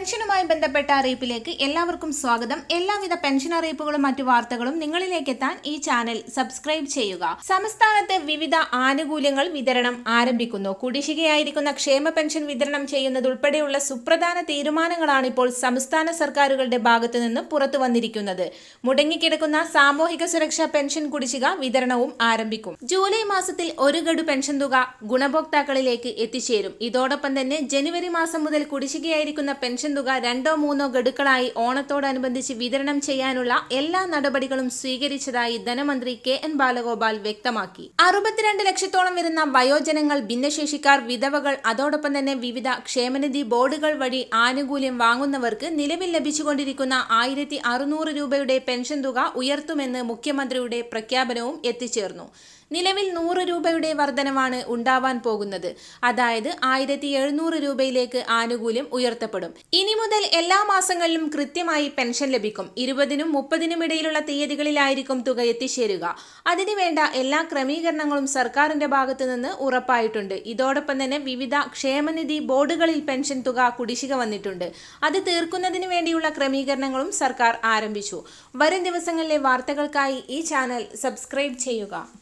പെൻഷനുമായി ബന്ധപ്പെട്ട അറിയിപ്പിലേക്ക് എല്ലാവർക്കും സ്വാഗതം. എല്ലാവിധ പെൻഷൻ അറിയിപ്പുകളും മറ്റു വാർത്തകളും നിങ്ങളിലേക്ക് എത്താൻ ഈ ചാനൽ സബ്സ്ക്രൈബ് ചെയ്യുക. സംസ്ഥാനത്ത് വിവിധ ആനുകൂല്യങ്ങൾ വിതരണം ആരംഭിക്കുന്നു. കുടിശ്ശികയായിരിക്കുന്ന ക്ഷേമ പെൻഷൻ വിതരണം ചെയ്യുന്നതുൾപ്പെടെയുള്ള സുപ്രധാന തീരുമാനങ്ങളാണ് ഇപ്പോൾ സംസ്ഥാന സർക്കാരുകളുടെ ഭാഗത്തു നിന്ന് പുറത്തു വന്നിരിക്കുന്നത്. മുടങ്ങിക്കിടക്കുന്ന സാമൂഹിക സുരക്ഷാ പെൻഷൻ കുടിശ്ശിക വിതരണവും ആരംഭിക്കും. ജൂലൈ മാസത്തിൽ ഒരു ഗഡു പെൻഷൻ തുക ഗുണഭോക്താക്കളിലേക്ക് എത്തിച്ചേരും. ഇതോടൊപ്പം തന്നെ ജനുവരി മാസം മുതൽ കുടിശ്ശികയായിരിക്കുന്ന പെൻഷൻ തുക രണ്ടോ മൂന്നോ ഗഡുക്കളായി ഓണത്തോടനുബന്ധിച്ച് വിതരണം ചെയ്യാനുള്ള എല്ലാ നടപടികളും സ്വീകരിച്ചതായി ധനമന്ത്രി കെ എൻ ബാലഗോപാൽ വ്യക്തമാക്കി. അറുപത്തിരണ്ട് ലക്ഷത്തോളം വരുന്ന വയോജനങ്ങൾ ഭിന്നശേഷിക്കാർ വിധവകൾ അതോടൊപ്പം തന്നെ വിവിധ ക്ഷേമനിധി ബോർഡുകൾ വഴി ആനുകൂല്യം വാങ്ങുന്നവർക്ക് നിലവിൽ ലഭിച്ചുകൊണ്ടിരിക്കുന്ന ആയിരത്തി രൂപയുടെ പെൻഷൻ തുക ഉയർത്തുമെന്ന് മുഖ്യമന്ത്രിയുടെ പ്രഖ്യാപനവും എത്തിച്ചേർന്നു. നിലവിൽ നൂറ് രൂപയുടെ വർധനവാണ് ഉണ്ടാവാൻ പോകുന്നത്. അതായത് ആയിരത്തി എഴുന്നൂറ് രൂപയിലേക്ക് ആനുകൂല്യം ഉയർത്തപ്പെടും. ഇനി മുതൽ എല്ലാ മാസങ്ങളിലും കൃത്യമായി പെൻഷൻ ലഭിക്കും. ഇരുപതിനും മുപ്പതിനും ഇടയിലുള്ള തീയതികളിലായിരിക്കും തുക എത്തിച്ചേരുക. അതിനുവേണ്ട എല്ലാ ക്രമീകരണങ്ങളും സർക്കാരിന്റെ ഭാഗത്തു നിന്ന് ഉറപ്പായിട്ടുണ്ട്. ഇതോടൊപ്പം തന്നെ വിവിധ ക്ഷേമനിധി ബോർഡുകളിൽ പെൻഷൻ തുക കുടിശ്ശിക വന്നിട്ടുണ്ട്. അത് തീർക്കുന്നതിന് വേണ്ടിയുള്ള ക്രമീകരണങ്ങളും സർക്കാർ ആരംഭിച്ചു. വരും ദിവസങ്ങളിലെ വാർത്തകൾക്കായി ഈ ചാനൽ സബ്സ്ക്രൈബ് ചെയ്യുക.